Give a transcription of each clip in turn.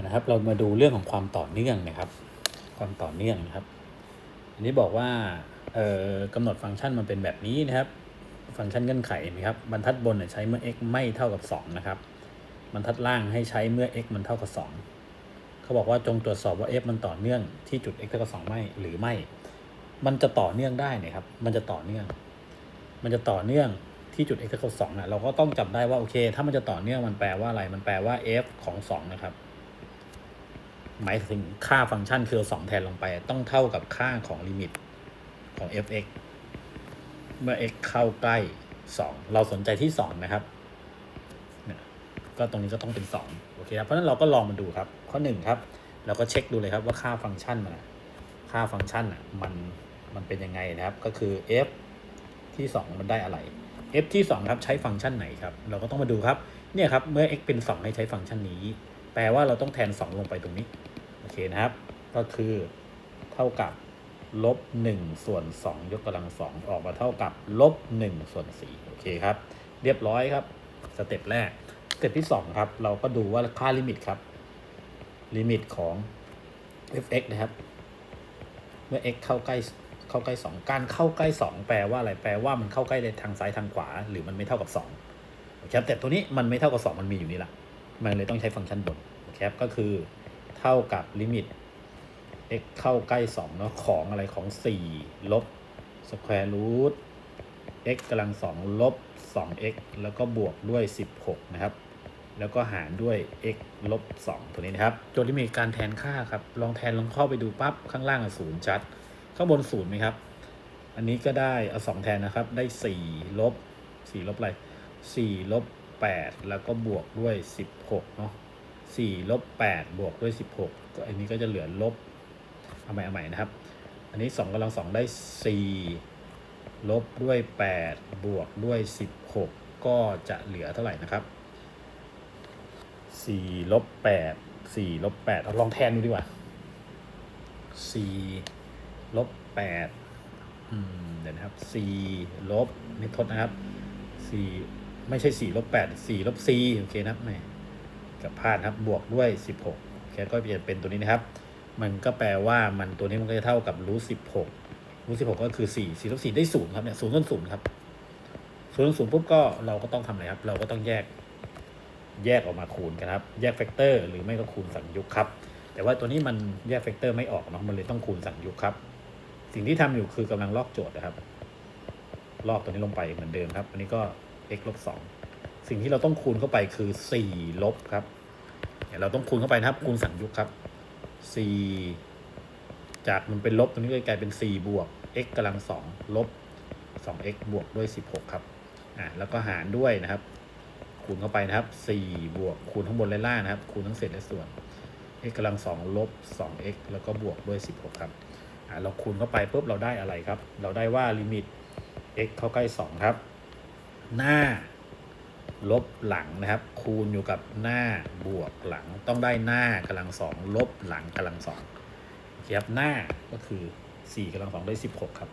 นะครับ เรามาดูเรื่องของความต่อเนื่องนะครับ ความต่อเนื่องนะครับ อันนี้บอกว่าเอ่อกำหนดฟังก์ชันมันเป็นแบบนี้นะครับ ฟังก์ชันเงื่อนไขนะครับ บรรทัดบนเนี่ยใช้เมื่อ x ไม่เท่ากับ 2 นะครับ บรรทัดล่างให้ใช้เมื่อ x มันเท่ากับ 2 เขาบอกว่าจงตรวจสอบว่า f มันต่อเนื่องที่จุด x เท่ากับ2ไม่หรือไม่ มันจะต่อเนื่องได้นะครับ มันจะต่อเนื่อง มันจะต่อเนื่องที่จุด x เท่ากับ2นะเราก็ต้องจำได้ว่าโอเค ถ้ามันจะต่อเนื่องมันแปลว่าอะไร มันแปลว่า f ของ 2 นะครับ หมายถึงค่าฟังก์ชันคือเอา2แทนลงไป ต้องเท่ากับค่าของลิมิตของ f(x) เมื่อ x เข้าใกล้ 2 เราสนใจที่ 2 นะครับเนี่ยก็ตรงนี้ก็ต้องเป็น 2 โอเคครับ เพราะฉะนั้นเราก็ลองมาดูครับ ข้อ 1 ครับ เราก็เช็คดูเลยครับว่าค่าฟังก์ชันมันค่าฟังก์ชันอะมันมันเป็นยังไงนะครับ ก็คือ f ที่ 2 มันได้อะไร f ที่ 2 ครับใช้ฟังก์ชันไหนครับ เราก็ต้องมาดูครับ เนี่ยครับ เมื่อ x เป็น 2 ให้ใช้ฟังก์ชันนี้ แปลว่าเราต้องแทน 2 ลงไปตรงนี้โอเคนะครับ ก็คือเท่ากับลบ1ส่วน2ยกกำลัง2ออกมาเท่ากับลบ1ส่วน4โอเคครับ เรียบร้อยครับสเต็ปแรกสเต็ปที่ 2 ครับ เราก็ดูว่าค่าลิมิตครับ ลิมิตของ f(x) นะครับ เมื่อ x เข้าใกล้เข้าใกล้ 2 การเข้าใกล้ 2 แปลว่าอะไรแปลว่ามันเข้าใกล้ในทางซ้ายทางขวา หรือมันไม่เท่ากับ2โอเคครับแต่ตัวนี้มันไม่เท่ากับ 2 มันมีอยู่นี่แหละ มันเลยต้องใช้ฟังก์ชันบนโอเคครับก็คือเท่ากับลิมิต x เข้าใกล้2เนาะของอะไรของ 4 ลบ square root x กำลัง2ลบ 2x แล้วก็บวกด้วย 16 นะครับ แล้วก็หารด้วย x ลบ 2 ตัวนี้นะครับ โจทย์ที่มีการแทนค่าครับ ลองแทนลองเข้าไปดูปั๊บ ข้างล่างศูนย์ชัด ข้างบนศูนย์ไหมครับ อันนี้ก็ได้เอา2แทนนะครับ ได้ 4 ลบ 4 ลบอะไร4ลบ 8 แล้วก็บวกด้วย 16 เนาะ4ลบ8บวกด้วย 16 ก็อันนี้ก็จะเหลือลบ เอาใหม่เอาใหม่นะครับ อันนี้ 2กำลัง 2 ได้ 4 ลบด้วย 8 บวกด้วย 16 ก็จะเหลือเท่าไหร่นะครับ4ลบ8 4ลบ8เอาลองแทนดูดีกว่า4ลบ8เดี๋ยวนะครับ4ลบนี่ทดนะครับ4 ไม่ใช่4ลบ8 4ลบ4โอเคนะแหมกับพลาดครับบวกด้วย 16โอเคก็จะเป็นตัวนี้นะครับ มันก็แปลว่ามันตัวนี้มันก็จะเท่ากับรูท16รูท16 ก็คือ 4 4ลบ4ได้0ครับเนี่ย0ต้น0ครับ0ต้น0ปุ๊บก็เราก็ต้องทำอะไรครับ เราก็ต้องแยกแยกออกมาคูณกันครับ แยกแฟกเตอร์หรือไม่ก็คูณสังยุกครับ แต่ว่าตัวนี้มันแยกแฟกเตอร์ไม่ออกเนาะมันเลยต้องคูณสังยุกครับ สิ่งที่ทำอยู่คือกำลังลอกโจทย์นะครับ ลอกตัวนี้ลงไปเหมือนเดิมครับ อันนี้ก็ x ลบ2สิ่งที่เราต้องคูณเข้าไปคือ4ลบครับเดี๋ยเราต้องคูณเข้าไปนะครับ คูณสังยุกครับ 4 จากมันเป็นลบตรงนี้ก็กลายเป็น 4 บวก x กำลัง 2 ลบ 2x บวกด้วย 16 ครับอ่าแล้วก็หารด้วยนะครับ คูณเข้าไปนะครับ 4 บวกคูณข้งบนและล่างนะครับ คูณทั้งเศษและส่วน x กำลัง 2 ลบ 2x แล้วก็บวกด้วย 16 ครับอ่าเราคูณเข้าไปปุ๊บเราได้อะไรครับ เราได้ว่าลิมิต x เข้าใกล้ 2 ครับ หน้า ลบหลังนะครับ คูณอยู่กับหน้าบวกหลัง ต้องได้หน้ากำลังสองลบหลังกำลังสองครับหน้าก็คือ4กำลังสองได้16 ครับ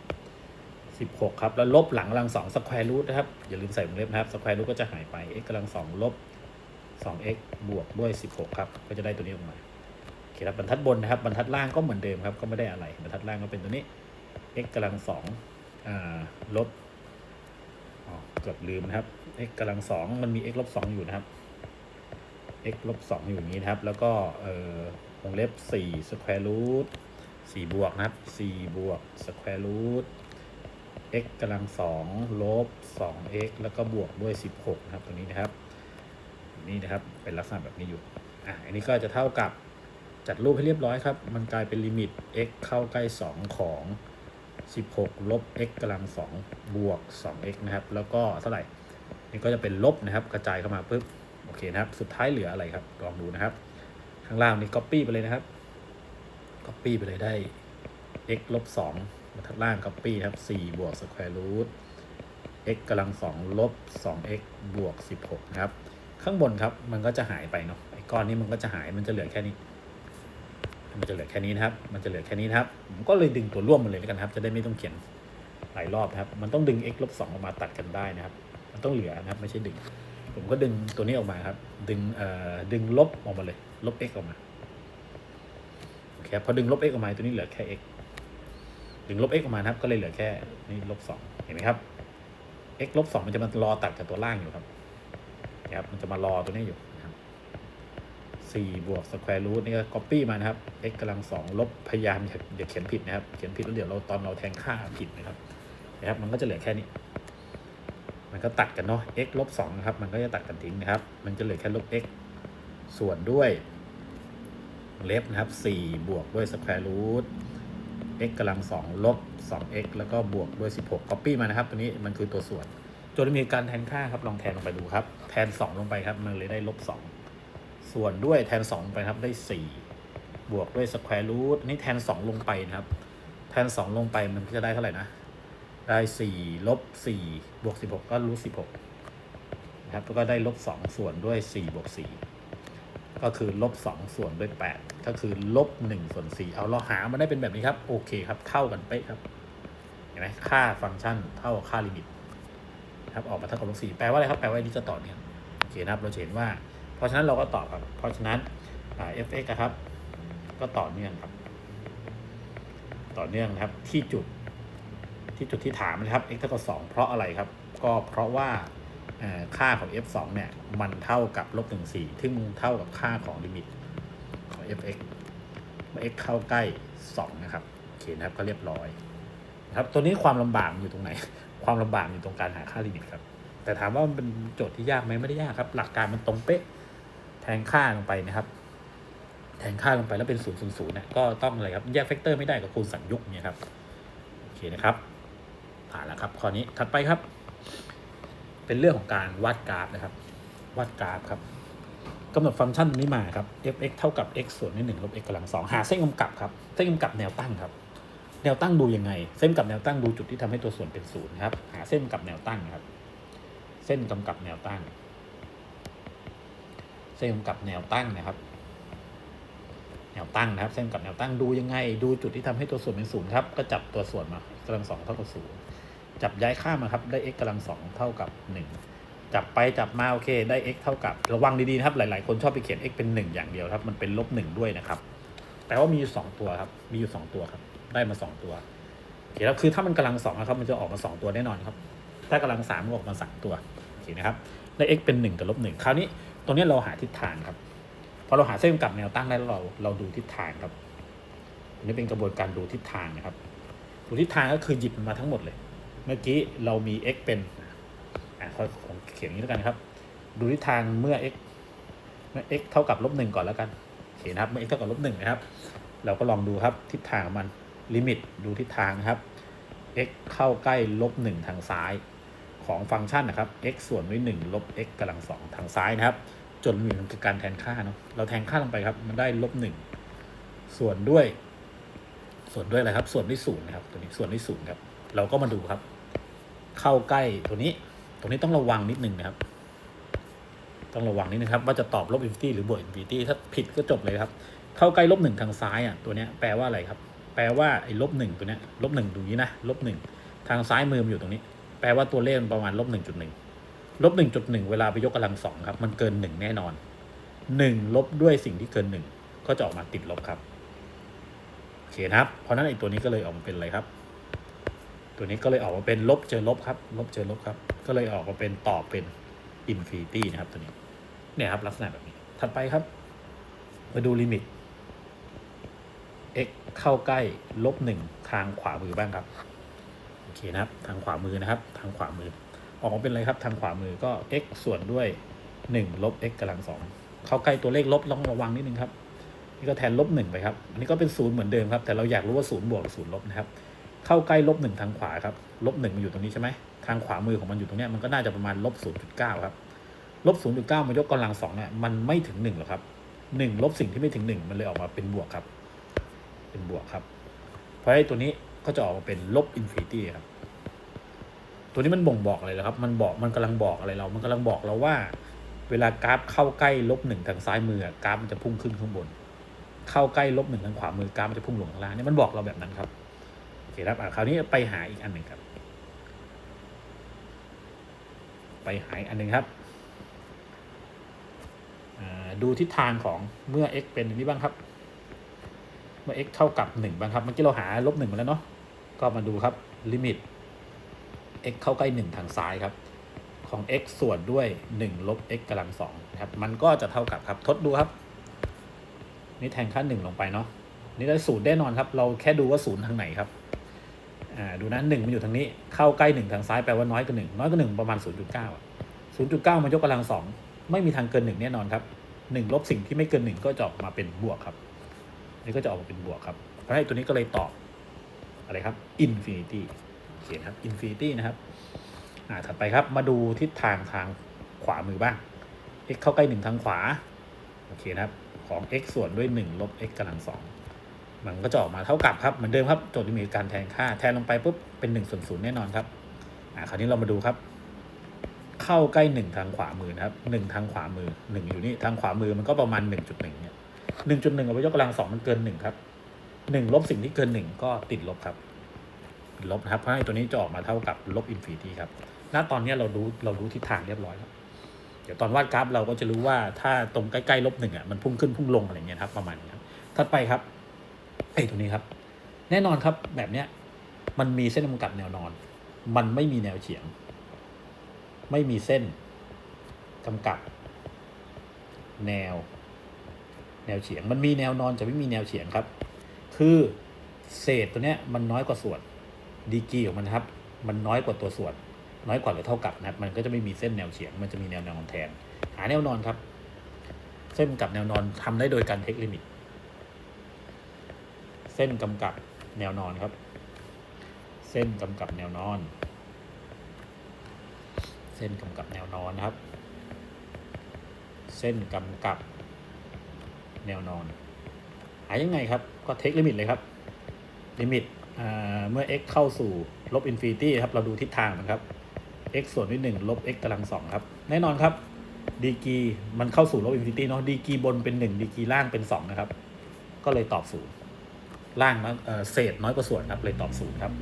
16 ครับ แล้วลบหลังกำลังสองสแควร์รูทนะครับ อย่าลืมใส่วงเล็บนะครับสแควร์รูทก็จะหายไป x กำลังสองลบ 2x บวกด้วย 16 ครับ ก็จะได้ตัวนี้ออกมาโอเคครับบรรทัดบนนะครับบรรทัดล่างก็เหมือนเดิมครับ ก็ไม่ได้อะไร บรรทัดล่างก็เป็นตัวนี้ x กำลังสองอลบ เกือบลืมนะครับ x กำลังสองมันมี x ลบสองอยู่นะครับ x ลบสองอยู่นี้นะครับ แล้วก็เอ่อวงเล็บสี่สแควร์รูทสี่บวกนะครับสี่บวกสแควร์รูท x กำลังสองลบสอง x แล้วก็บวกด้วยสิบหกนะครับตรงนี้นะครับ นี่นะครับเป็นลักษณะแบบนี้อยู่อะอันนี้ก็จะเท่ากับจัดรูปให้เรียบร้อยครับ มันกลายเป็นลิมิต x เข้าใกล้ 2 ของ 16 ลบ x กำลัง 2 บวก 2x นะครับ แล้วก็เท่าไหร่ นี่ก็จะเป็นลบนะครับ กระจายเข้ามาปุ๊บ โอเคนะครับ สุดท้ายเหลืออะไรครับ ลองดูนะครับ ข้างล่างนี่ copy ไปเลยนะครับ copy ไปเลยได้ x ลบ2บรรทัดล่าง copy นะครับ 4 บวก square root x กำลัง 2 ลบ 2x บวก 16 นะครับ ข้างบนครับ มันก็จะหายไปเนาะ ไอ้ก้อนนี้มันก็จะหาย มันจะเหลือแค่นี้ มันจะเหลือแค่นี้นะครับ มันจะเหลือแค่นี้นะครับ ผมก็เลยดึงตัวร่วมมาเลยแล้วกันครับ จะได้ไม่ต้องเขียนหลายรอบครับ มันต้องดึง x ลบ2ออกมาตัดกันได้นะครับ มันต้องเหลือนะครับ ไม่ใช่ดึง ผมก็ดึงตัวนี้ออกมาครับ ดึงเอ่อดึงลบออกมาเลย ลบ x ออกมา โอเคครับพอดึงลบ x ออกมาตัวนี้เหลือแค่ x ดึงลบ x ออกมาครับ ก็เลยเหลือแค่นี่ลบสองเห็นไหมครับ x ลบสองมันจะมารอตัดกับตัวล่างอยู่ครับนะครับ มันจะมารอตัวนี้อยู่ นะครับสี่บวกสแควร์รูทนี่ก็ copy มานะครับ x กำลังสองลบพยายามอย่าอย่าเขียนผิดนะครับ เขียนผิดแล้วเดี๋ยวเราตอนเราแทงค่าผิดนะครับนะครับ มันก็จะเหลือแค่นี้ มันก็ตัดกันเนาะ x ลบสองนะครับ มันก็จะตัดกันทิ้งนะครับ มันจะเหลือแค่ลบ x ส่วนด้วยเล็บนะครับสี่บวกด้วยสแควร์รูท x กำลังสองลบ 2x แล้วก็บวกด้วย 16 copy มานะครับตัวนี้มันคือตัวส่วนจทย์มีการแทนค่าครับ ลองแทนลงไปดูครับ แทน 2 ลงไปครับ มันเลยได้ลบ2 ส่วนด้วยแทน 2 ไปครับได้ 4 บวกด้วยสแควร์รูทนี่แทน 2 ลงไปนะครับ แทน 2 ลงไปมันก็จะได้เท่าไหร่นะ ได้ 4 ลบ 4 บวก 16 ก็รูท16 นะครับ แล้วก็ได้ลบ 2 ส่วนด้วย 4 บวก 4 ก็คือลบ 2 ส่วนด้วย 8 ก็คือลบ 1 ส่วน 4 เอาเราหามาได้เป็นแบบนี้ครับ โอเคครับ เท่ากันเป๊ะครับ เห็นไหมค่าฟังก์ชันเท่าค่าลิมิตครับออกมาเท่ากับลบ 4 แปลว่าอะไรครับ แปลว่าอันนี้จะต่อเนี่ยงโอเคนะครับ เราจะเห็นว่า ราะฉะนั้นเราก็ตอบครับ เพราะฉะนั้นอ่า fx อะครับ ก็ต่อเนื่องครับ ต่อเนื่องนะครับที่จุดที่จุดที่ถามนะครับ x เท่ากับ2เพราะอะไรครับ ก็เพราะว่าค่าของ f 2เนี่ย มันเท่ากับลบ1 4ซึ่งเท่ากับค่าของลิมิตของ fx เมื่อ x เข้าใกล้ 2 นะครับโอเคนะครับก็เรียบร้อยนะครับตัวนี้ความลำบากอยู่ตรงไหน ความลำบากอยู่ตรงการหาค่าลิมิตครับ แต่ถามว่ามันเป็นโจทย์ที่ยากไหมไม่ได้ยากครับ หลักการมันตรงเป๊ะ แทงค่าลงไปนะครับ แทงค่าลงไปแล้วเป็น0 0 0เนี่ยก็ต้องอะไรครับแยกแฟกเตอร์ไม่ได้กับคูณสัญยุกต์เนี่ยครับโอเคนะครับ ผ่านแล้วครับข้อนี้ถัดไปครับ เป็นเรื่องของการวาดกราฟนะครับวาดกราฟครับกำหนดฟังก์ชันนี้มาครับ f(x) เท่ากับ x ส่วนที่หนึ่งลบ x กำลังสองหาเส้นกำกับครับ เส้นกำกับแนวตั้งครับ แนวตั้งดูยังไง เส้นกำกับแนวตั้งดูจุดที่ทำให้ตัวส่วนเป็นศูนย์ครับ หาเส้นกำกับแนวตั้งครับ เส้นกำกับแนวตั้ง เส้นกำกับแนวตั้งนะครับ แนวตั้งนะครับ เส้นกำกับแนวตั้งดูยังไง ดูจุดที่ทำให้ตัวส่วนเป็นศูนย์ครับ ก็จับตัวส่วนมากำลังสองเท่ากับศูนย์จับย้ายข้ามมาครับ ได้ x กำลังสองเท่ากับหนึ่งจับไปจับมาโอเค ได้ x เท่ากับ ระวังดีๆครับ หลายๆ คนชอบไปเขียน x เป็นหนึ่งอย่างเดียวครับ มันเป็นลบหนึ่งด้วยนะครับ แต่ว่ามีอยู่สองตัวครับ มีอยู่สองตัวครับ ได้มาสองตัวโอเคแล้วคือถ้ามันกำลังสองนะครับ มันจะออกมาสองตัวแน่นอนครับ ถ้ากำลังสามมันออกมาสามตัวโอเคนะครับ ได้ x เป็นหนึ่งกับลบหนึ่งคราวนี้ ตรงนี้เราหาทิศทางครับ พอเราหาเส้นกำกับแนวตั้งได้แล้วเราเราดูทิศทางครับอันนี้เป็นกระบวนการดูทิศทางนะครับ ดูทิศทางก็คือหยิบมันมาทั้งหมดเลย เมื่อกี้เรามี x เป็นอ่าขอผมเขียนอย่างนี้แล้วกันครับ ดูทิศทางเมื่อ x เมื่อ x เท่ากับลบหนึ่งก่อนแล้วกันโอเคนะครับ เมื่อ x เท่ากับลบหนึ่งนะครับ เราก็ลองดูครับทิศทางของมันลิมิตดูทิศทางนะครับ x เข้าใกล้ลบหนึ่งทางซ้าย ของฟังก์ชันนะครับ x ส่วนด้วยหนึ่งลบ x กำลังสองทางซ้ายนะครับ จนมีมันคือการแทนค่าเนาะเราแทนค่าลงไปครับ มันได้ลบหนึ่งส่วนด้วย ส่วนด้วยอะไรครับ ส่วนด้วยศูนย์นะครับตัวนี้ส่วนด้วยศูนย์ครับ เราก็มาดูครับ เข้าใกล้ตัวนี้ ตรงนี้ต้องระวังนิดนึงนะครับ ต้องระวังนิดนึงครับ ว่าจะตอบลบอินฟินิตี้หรือบวกอินฟินิตี้ถ้าผิดก็จบเลยครับ เข้าใกล้ลบหนึ่งทางซ้ายอะตัวเนี้ยแปลว่าอะไรครับ แปลว่าไอ้ลบหนึ่งตัวเนี้ยลบหนึ่งดูนี้นะลบหนึ่งทางซ้ายมือมันอยู่ตรงนี้ แปลว่าตัวเลขมันประมาณลบหนึ่งจุดหนึ่งลบหนึ่งจุดหนึ่งเวลาไปยกกำลังสองครับ มันเกินหนึ่งแน่นอนหนึ่งลบด้วยสิ่งที่เกินหนึ่งก็จะออกมาติดลบครับโอเคนะครับ เพราะนั้นไอ้ตัวนี้ก็เลยออกมาเป็นอะไรครับ ตัวนี้ก็เลยออกมาเป็นลบเจอลบครับ ลบเจอลบครับ ก็เลยออกมาเป็นตอบเป็นอินฟินิตี้นะครับตัวนี้เนี่ยครับ ลักษณะแบบนี้ ถัดไปครับ มาดูลิมิต x เข้าใกล้ลบหนึ่งทางขวามือบ้างครับ เคนะครับ ทางขวามือนะครับ ทางขวามือ ออกมาเป็นอะไรครับ ทางขวามือก็ x ส่วนด้วย 1 ลบ x กำลังสองเข้าใกล้ตัวเลขลบต้องระวังนิดนึงครับ นี่ก็แทนลบหนึ่งไปครับ อันนี้ก็เป็นศูนย์เหมือนเดิมครับ แต่เราอยากรู้ว่าศูนย์บวกหรือศูนย์ลบนะครับ เข้าใกล้ลบหนึ่งทางขวาครับ ลบหนึ่งมันอยู่ตรงนี้ใช่ไหม ทางขวามือของมันอยู่ตรงนี้มันก็น่าจะประมาณลบศูนย์จุดเก้าครับ ลบศูนย์จุดเก้ามายกกำลังสองเนี่ยมันไม่ถึงหนึ่งหรอกครับหนึ่งลบสิ่งที่ไม่ถึงหนึ่งมันเลยออกมาเป็นบวกครับ เป็นบวกครับ เพราะไอ้ตัวนี้ ก็จะออกมาเป็นลบอินฟินิตี้ครับ ตัวนี้มันบ่งบอกอะไรนะครับ มันบอกมันกำลังบอกอะไรเรา มันกำลังบอกเราว่า เวลากราฟเข้าใกล้ลบหนึ่งทางซ้ายมือกราฟมันจะพุ่งขึ้นข้างบน เข้าใกล้ลบหนึ่งทางขวามือกราฟมันจะพุ่งลงข้างล่างเนี่ยมันบอกเราแบบนั้นครับโอเคครับคราวนี้ไปหาอีกอันหนึ่งครับ ไปหาอีกอันหนึ่งครับอ่าดูทิศทางของเมื่อ x เป็นอย่างนี้บ้างครับ เมื่อ x เท่ากับหนึ่งบ้างครับ เมื่อกี้เราหาลบหนึ่งมาแล้วเนาะ ก็มาดูครับลิมิต x เข้าใกล้หนึ่งทางซ้ายครับ ของ x ส่วนด้วยหนึ่งลบ x กำลังสองนะครับ มันก็จะเท่ากับครับ ทดดูครับ นี่แทนค่าหนึ่งลงไปเนาะ นี่ได้ศูนย์แน่นอนครับ เราแค่ดูว่าศูนย์ทางไหนครับ อ่า ดูนะหนึ่งมันอยู่ทางนี้ เข้าใกล้หนึ่งทางซ้ายแปลว่าน้อยกว่าหนึ่งน้อยกว่าหนึ่งประมาณศูนย์จุดเก้าศูนย์จุดเก้ามันยกกำลังสองไม่มีทางเกินหนึ่งแน่นอนครับหนึ่งลบสิ่งที่ไม่เกินหนึ่งก็จะออกมาเป็นบวกครับ นี่ก็จะออกมาเป็นบวกครับเพราะฉะนั้นตัวนี้ก็เลยตอบ อะไรครับ infinity เขียนครับ infinity นะครับอ่าถัดไปครับมาดูทิศทางทางขวามือบ้าง x เข้าใกล้หนึ่งทางขวา โอเคนะครับ ของ x ส่วนด้วยหนึ่งลบ x กำลังสองมันก็จะออกมาเท่ากับครับ เหมือนเดิมครับ โจทย์ที่มีการแทนค่า แทนลงไปปุ๊บ เป็นหนึ่งส่วนศูนย์แน่นอนครับ อ่า คราวนี้เรามาดูครับ เข้าใกล้หนึ่งทางขวามือนะครับหนึ่งทางขวามือหนึ่งอยู่นี่ ทางขวามือมันก็ประมาณหนึ่งจุดหนึ่งเนี่ยหนึ่งจุดหนึ่งเอาไว้ยกกำลังสองมันเกินหนึ่งครับ หนึ่งลบสิ่งที่เกินหนึ่งก็ติดลบครับติดลบนะครับเพราะไอ้ตัวนี้จะออกมาเท่ากับลบอินฟินิตี้ครับ ณ ตอนนี้เรารู้เรารู้ทิศทางเรียบร้อยแล้ว เดี๋ยวตอนวาดกราฟเราก็จะรู้ว่าถ้าตรงใกล้ๆลบหนึ่งอะมันพุ่งขึ้นพุ่งลงอะไรเงี้ยครับประมาณนี้ครับถัดไปครับไอ้ตัวนี้ครับ แน่นอนครับแบบเนี้ยมันมีเส้นกำกับแนวนอน มันไม่มีแนวเฉียง ไม่มีเส้นกำกับแนว แนวเฉียง มันมีแนวนอนจะไม่มีแนวเฉียงครับ คือเศษตัวเนี้ยมันน้อยกว่าส่วนดีกีของมันครับ มันน้อยกว่าตัวส่วน น้อยกว่าหรือเท่ากับนะครับ มันก็จะไม่มีเส้นแนวเฉียง มันจะมีแนวนอนแทน หาแนวนอนครับ เส้นกับแนวนอนทำได้โดยการเทคลิมิต เส้นกำกับแนวนอนครับ เส้นกำกับแนวนอน เส้นกำกับแนวนอนครับ เส้นกำกับแนวนอนายังไงครับ ก็เทคลิมิตเลยครับลิมิตเมื่อ x เข้าสู่ลบอินฟินิตี้ครับ เราดูทิศทางมันครับ x ส่วนด้วยหนึ่งลบ x กำลังสองครับ แน่นอนครับดีกีมันเข้าสู่ลบอินฟินิตี้เนาะดีกีบนเป็นหนึ่งดีกีล่างเป็นสองนะครับ ก็เลยตอบศูนย์ล่างนะเอ่อเศษน้อยกว่าส่วนครับ เลยตอบศูนย์ครับ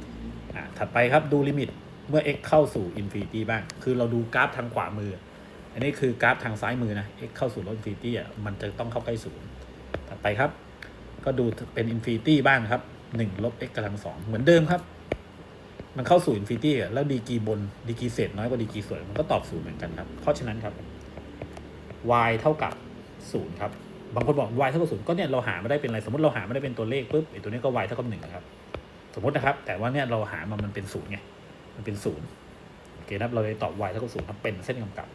ถัดไปครับดูลิมิตเมื่อ x เข้าสู่อินฟินิตี้บ้าง คือเราดูกราฟทางขวามือ อันนี้คือกราฟทางซ้ายมือนะ x เข้าสู่ลบอินฟินิตี้อะมันจะต้องเข้าใกล้ศูนย์ถัดไปครับ ก็ดูเป็นอินฟินิตี้บ้างครับหนึ่งลบ x กำลังสองเหมือนเดิมครับ มันเข้าสู่อินฟินิตี้อะแล้วดีกรีบนดีกรีเศษน้อยกว่าดีกรีส่วนมันก็ตอบศูนย์เหมือนกันครับ เพราะฉะนั้นครับ y เท่ากับศูนย์ครับบางคนบอก y เท่ากับศูนย์ก็เนี่ยเราหาไม่ได้เป็นอะไร สมมติเราหาไม่ได้เป็นตัวเลขปุ๊บไอ้ตัวนี้ก็ y เท่ากับหนึ่งครับ สมมตินะครับ แต่ว่าเนี่ยเราหามามันเป็นศูนย์ไงมันเป็นศูนย์โอเคครับเราเลยตอบ y เท่ากับศูนย์ครับเป็นเส้นกำกับ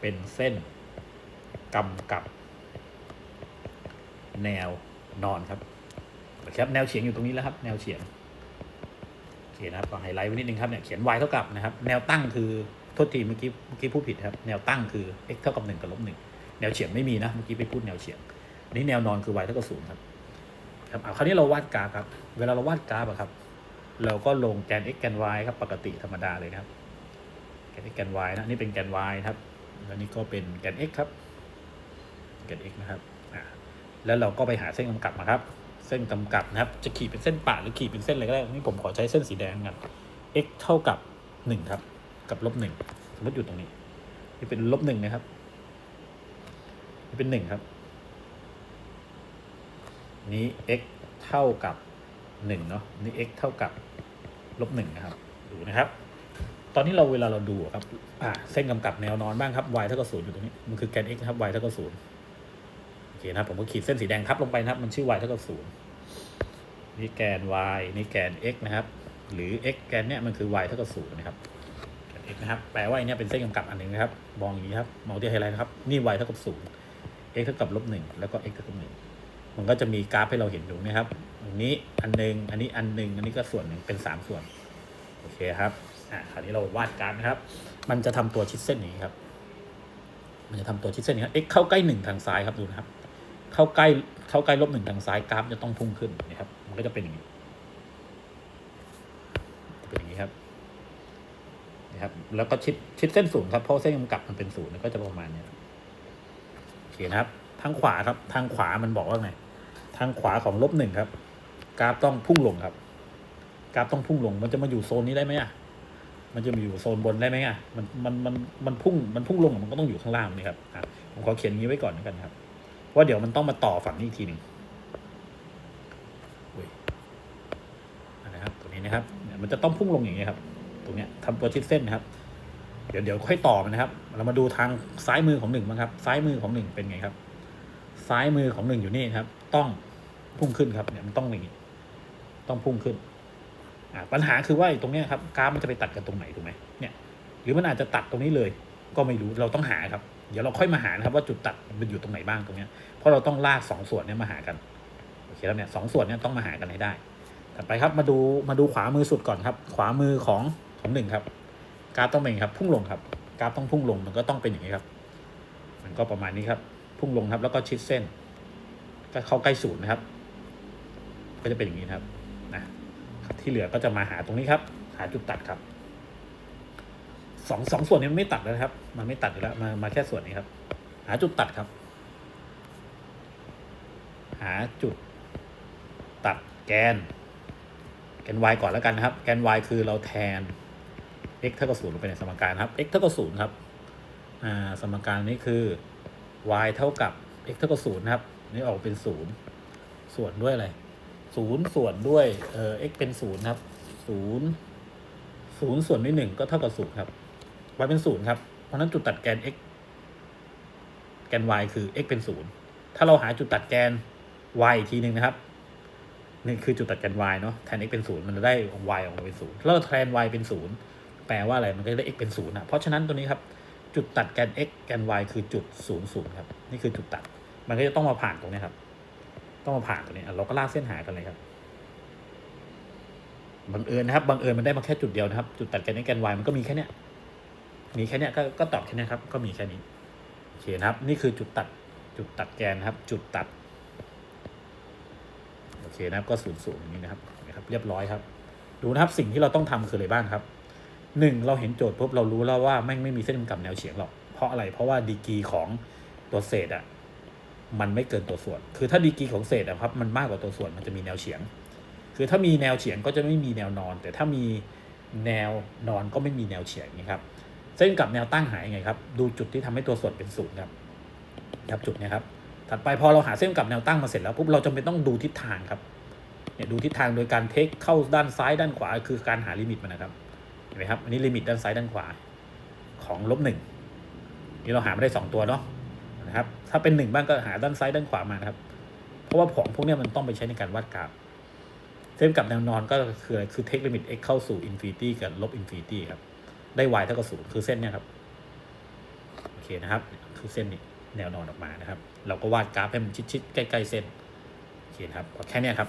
เป็นเส้นกำกับ แนวนอนครับครับแนวเฉียงอยู่ตรงนี้แล้วครับ แนวเฉียงโอเคนะครับก็ไฮไลท์ไว้นิดนึงครับเนี่ยเขียน y เท่ากับนะครับ แนวตั้งคือโทษทีเมื่อกี้เมื่อกี้พูดผิดครับ แนวตั้งคือ x เท่ากับหนึ่งกับลบหนึ่งแนวเฉียงไม่มีนะเมื่อกี้ไปพูดแนวเฉียงนี่แนวนอนคือ y เท่ากับศูนย์ครับครับเอาคราวนี้เราวาดกราฟครับ เวลาเราวาดกราฟอะครับ เราก็ลงแกน x แกน y ครับ ปกติธรรมดาเลยครับแกน x แกน y นะนี่เป็นแกน y ครับ แล้วนี่ก็เป็นแกน x ครับ แกน x นะครับ แล้วเราก็ไปหาเส้นกำกับมาครับ เส้นกำกับนะครับ จะขีดเป็นเส้นปะหรือขีดเป็นเส้นอะไรก็ได้นี่ผมขอใช้เส้นสีแดงกัน x เท่ากับหนึ่งครับ กับลบหนึ่งสมมติอยู่ตรงนี้ นี่เป็นลบหนึ่งนะครับ นี่เป็นหนึ่งครับ นี้ x เท่ากับหนึ่งเนาะ นี่ x เท่ากับลบหนึ่งนะครับ ดูนะครับ ตอนนี้เราเวลาเราดูครับ อ่า เส้นกำกับแนวนอนบ้างครับ y เท่ากับศูนย์อยู่ตรงนี้ มันคือแกน x นะครับ y เท่ากับศูนย์ เคนะครับผมก็ขีดเส้นสีแดงทับลงไปนะครับ มันชื่อ y เท่ากับศูนย์นี่แกน y นี่แกน x นะครับ หรือ x แกนเนี้ยมันคือ y เท่ากับศูนย์นะครับแกน x นะครับ แปลว่าอันเนี้ยเป็นเส้นกำกับอันหนึ่งนะครับ มองอย่างนี้ครับมองที่ไฮไลท์นะครับ นี่ y เท่ากับศูนย์ x เท่ากับลบหนึ่งแล้วก็ x เท่ากับหนึ่งมันก็จะมีกราฟให้เราเห็นอยู่นะครับตรงนี้อันหนึ่งอันนี้อันหนึ่งอันนี้ก็ส่วนหนึ่งเป็นสามส่วนโอเคครับอ่าคราวนี้เราวาดกราฟนะครับ มันจะทำตัวชิดเส้นนี้ครับ มันจะทำตัวชิดเส้นนี้ครับ x เข้าใกล้หนึ่งทางซ้ายครับดูนะครับ เข้าใกล้เข้าใกล้ลบหนึ่งทางซ้ายกราฟจะต้องพุ่งขึ้นนะครับ มันก็จะเป็นอย่างนี้เป็นอย่างนี้ครับนะครับ แล้วก็ชิดชิดเส้นศูนย์ครับเพราะเส้นกำกับมันเป็นศูนย์ก็จะประมาณนี้โอเคนะครับ ทางขวาครับ ทางขวามันบอกว่าไงทางขวาของลบหนึ่งครับกราฟต้องพุ่งลงครับกราฟต้องพุ่งลง มันจะมาอยู่โซนนี้ได้ไหมอะมันจะมาอยู่โซนบนได้ไหมอะมันมันมันมันพุ่งมันพุ่งลงมันก็ต้องอยู่ข้างล่างนี่ครับผมขอเขียนนี้ไว้ก่อนแล้วกันครับ ว่าเดี๋ยวมันต้องมาต่อฝั่งนี้อีกทีหนึ่งนะครับตรงนี้นะครับมันจะต้องพุ่งลงอย่างนี้ครับ ตรงเนี้ยทำตัวชิดเส้นนะครับ เดี๋ยวเดี๋ยวค่อยต่อมันนะครับ เรามาดูทางซ้ายมือของหนึ่งบ้างครับ ซ้ายมือของหนึ่งเป็นไงครับ ซ้ายมือของหนึ่งอยู่นี่นครับ ต้องพุ่งขึ้นครับ เนี่ยมันต้องอย่างนี้ ต้องพุ่งขึ้นอ่าปัญหาคือว่าตรงเนี้ยครับกราฟมันจะไปตัดกันตรงไหนถูกไหมเนี่ย หรือมันอาจจะตัดตรงนี้เลย ก็ไม่รู้เราต้องหาครับ เดี๋ยวเราค่อยมาหานะครับว่าจุดตัดมันอยู่ตรงไหนบ้างตรงเนี้ยเพราะเราต้องลากสองส่วนเนี้ยมาหากันโอเคแล้วเนี่ยสองส่วนเนี้ยต้องมาหากันให้ได้ถัดไปครับมาดูมาดูขวามือสุดก่อนครับ ขวามือของของหนึ่งครับกราฟต้องเป็นครับ พุ่งลงครับกราฟต้องพุ่งลงมันก็ต้องเป็นอย่างนี้ครับ มันก็ประมาณนี้ครับ พุ่งลงครับ แล้วก็ชิดเส้น ก็เข้าใกล้ศูนย์นะครับ ก็จะเป็นอย่างนี้ครับนะที่เหลือก็จะมาหาตรงนี้ครับ หาจุดตัดครับ สองสองส่วนนี้มันไม่ตัดแล้วครับ มันไม่ตัดอยู่แล้วมามาแค่ส่วนนี้ครับ หาจุดตัดครับ หาจุดตัดแกน แกน y ก่อนแล้วกันนะครับ แกน y คือเราแทน x เท่ากับศูนย์ลงไปในสมการครับ x เท่ากับศูนย์ครับอ่าสมการนี้คือ y เท่ากับ x เท่ากับศูนย์ครับ นี่ออกเป็นศูนย์ส่วนด้วยอะไรศูนย์ส่วนด้วยเอ่อ x เป็นศูนย์ครับศูนย์ศูนย์ส่วนด้วยหนึ่งก็เท่ากับศูนย์ครับ y เป็นศูนย์ครับ เพราะฉะนั้นจุดตัดแกน x แกน y คือ x เป็นศูนย์ถ้าเราหาจุดตัดแกน y อีกทีหนึ่งนะครับนี่คือจุดตัดแกน y เนาะแทน x เป็นศูนย์มันจะได้ y ออกมาเป็นศูนย์แล้วเราแทน y เป็นศูนย์แปลว่าอะไรมันก็ได้ x เป็นศูนย์นะเพราะฉะนั้นตัวนี้ครับจุดตัดแกน x แกน y คือจุดศูนย์ศูนย์ครับนี่คือจุดตัด มันก็จะต้องมาผ่านตรงนี้ครับ ต้องมาผ่านตรงนี้เราก็ลากเส้นหากันเลยครับบังเอิญนะครับบังเอิญมันได้มาแค่จุดเดียวนะครับ จุดตัดแกน x แกน y มันก็มีแค่เนี้ย มีแค่นี้ก็ก็ตอบแค่นี้ครับ ก็มีแค่นี้โอเคนะครับ นี่คือจุดตัดจุดตัดแกนครับ จุดตัดโอเคนะครับก็ศูนย์ศูนย์อย่างนี้นะครับนะครับ เรียบร้อยครับ ดูนะครับสิ่งที่เราต้องทำคืออะไรบ้างครับหนึ่งเราเห็นโจทย์ปุ๊บเรารู้แล้วว่าแม่งไม่มีเส้นกำกับแนวเฉียงหรอกเพราะอะไรเพราะว่าดีกรีของตัวเศษอะมันไม่เกินตัวส่วน คือถ้าดีกรีของเศษอะครับ มันมากกว่าตัวส่วนมันจะมีแนวเฉียง คือถ้ามีแนวเฉียงก็จะไม่มีแนวนอน แต่ถ้ามีแนวนอนก็ไม่มีแนวเฉียงนะครับ เส้นกับแนวตั้งหายยังไงครับ ดูจุดที่ทำให้ตัวส่วนเป็นศูนย์ครับครับจุดเนี้ยครับ ถัดไปพอเราหาเส้นกับแนวตั้งมาเสร็จแล้วปุ๊บเราจำเป็นต้องดูทิศทางครับเนี่ยดูทิศทางโดยการเทคเข้าด้านซ้ายด้านขวา คือการหาลิมิตมันนะครับเห็นไหมครับอันนี้ลิมิตด้านซ้ายด้านขวาของลบหนึ่งนี่เราหาไมาได้สองตัวเนาะนะครับ ถ้าเป็นหนึ่งบ้างก็หาด้านซ้ายด้านขวามานะครับ เพราะว่าของพวกเนี้ยมันต้องไปใช้ในการวาดกราฟเส้นกับแนวนอนก็คืออะไรคือเทคลิมิต x เข้าสู่อินฟินิตี้กับลบอินฟินิตี้ครับ ได้ y เท่ากับศูนย์คือเส้นเนี่ยครับโอเคนะครับ คือเส้นนี้แนวนอนออกมานะครับ เราก็วาดกราฟให้มันชิดๆใกล้ ๆ เส้นโอเคครับก็แค่นี้ครับ